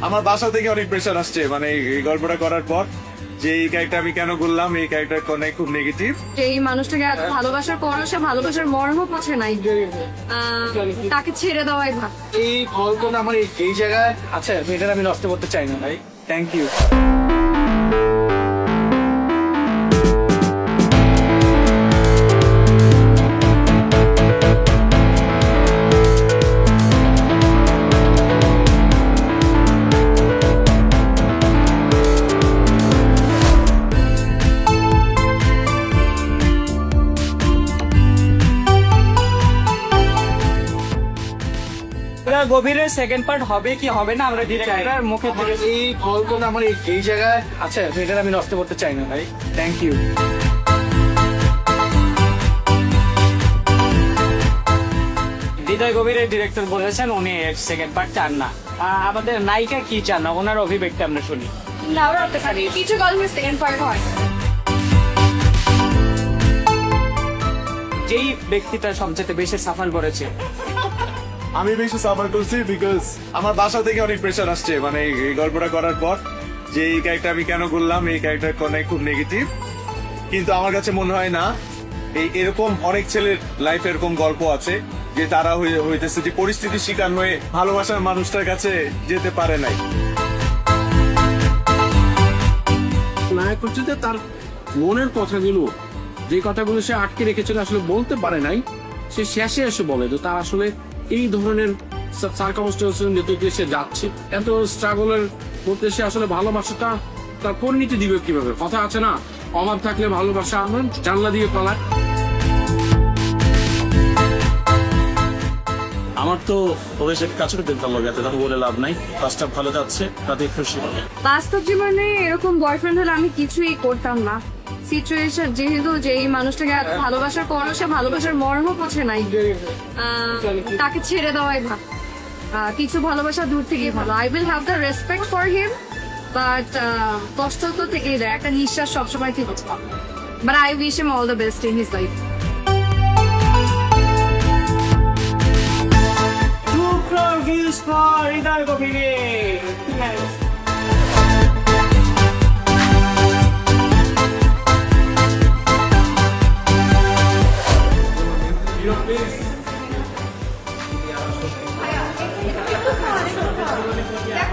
আমার বাসা থেকে অনেক প্রেশার আসছে মানে এই গল্পটা করার পর যে এই ক্যারেক্টার আমি কেন করলাম এই ক্যারেক্টার কোনে খুব নেগেটিভ যে এই মানুষটাকে এত ভালোবাসার পরও সে ভালোবাসার মর্ম পছে নাই। তাকে ছেড়ে দেওয়াই ভালো এই গল্পটা আমার এই- এই জায়গায় আছে এটা আমি নষ্ট করতে চাই না ভাই। থ্যাংক ইউ গভীরের সেকেন্ড পার্ট হবে কি হবে না আমরা ডিরেক্টরের মুখে থেকে এই গল্পটা আমার এই- এই জায়গায় আছে এটা আমি নষ্ট করতে চাই না ভাই। থ্যাংক ইউ হৃদয় গভীরের ডিরেক্টর বলেছেন উনি সেকেন্ড পার্ট চান না। আমাদের নায়িকা কি চান? না ওনার অভিব্যক্তি আমরা শুনি। না ওরা পারি কিছু গল্পের সেকেন্ড পার্ট হয়। যেই ব্যক্তিটা সবচেয়ে বেশি সাফার করেছে আমি বেশি সাফার করছি বিকজ আমার বাসা থেকে অনেক প্রেশার আসছে। মানে এই গল্পটা করার পর যে এই ক্যারেক্টার আমি কেন করলাম, এই ক্যারেক্টার কোনে খুব নেগেটিভ কিন্তু আমার কাছে মনে হয় না, এই এরকম অনেক ছেলের লাইফে এরকম গল্প আছে যে তারা হইতেছে যে পরিস্থিতির শিকার হয়ে ভালোবাসার মানুষটার কাছে যেতে পারে নাই। নায়ক হচ্ছে যে তার মনের কথাগুলো, যে কথাগুলো সে আটকে রেখেছিল, আসলে বলতে পারে নাই। সে শেষে এসে বলে তো তার আসলে এই ধরনের সার্কামস্টেন্সের ভেতর দিয়ে সে যাচ্ছে। এত স্ট্রাগলের মধ্যে সে আসলে ভালোবাসাটা তার পরিণতি দিবে কীভাবে? কথা আছে না অভাব থাকলে ভালোবাসা জানলা দিয়ে পালায়। আমার তো ওদের সাথে কাজ করতে ভালো বলে লাভ নাই। কাজটা ভালো যাচ্ছে তাতে খুশি। বাস্তব জীবনে এরকম বয়ফ্রেন্ড হলে আমি কিছুই করতাম না। সিচুয়েশন যেহেতু যে এই মানুষটাকে এত ভালোবাসার পরও সে ভালোবাসার মর্মও বোঝে নাই। তাকে ছেড়ে দেওয়াই আহ, কিছু ভালোবাসা দূর থেকেই ভালো। I will have the respect for him but কষ্ট তো থেকেই যায় একটা নিঃশ্বাস সবসময় ঠিক but I wish him all the best in his life for হৃদয় গভীরে। Yeah.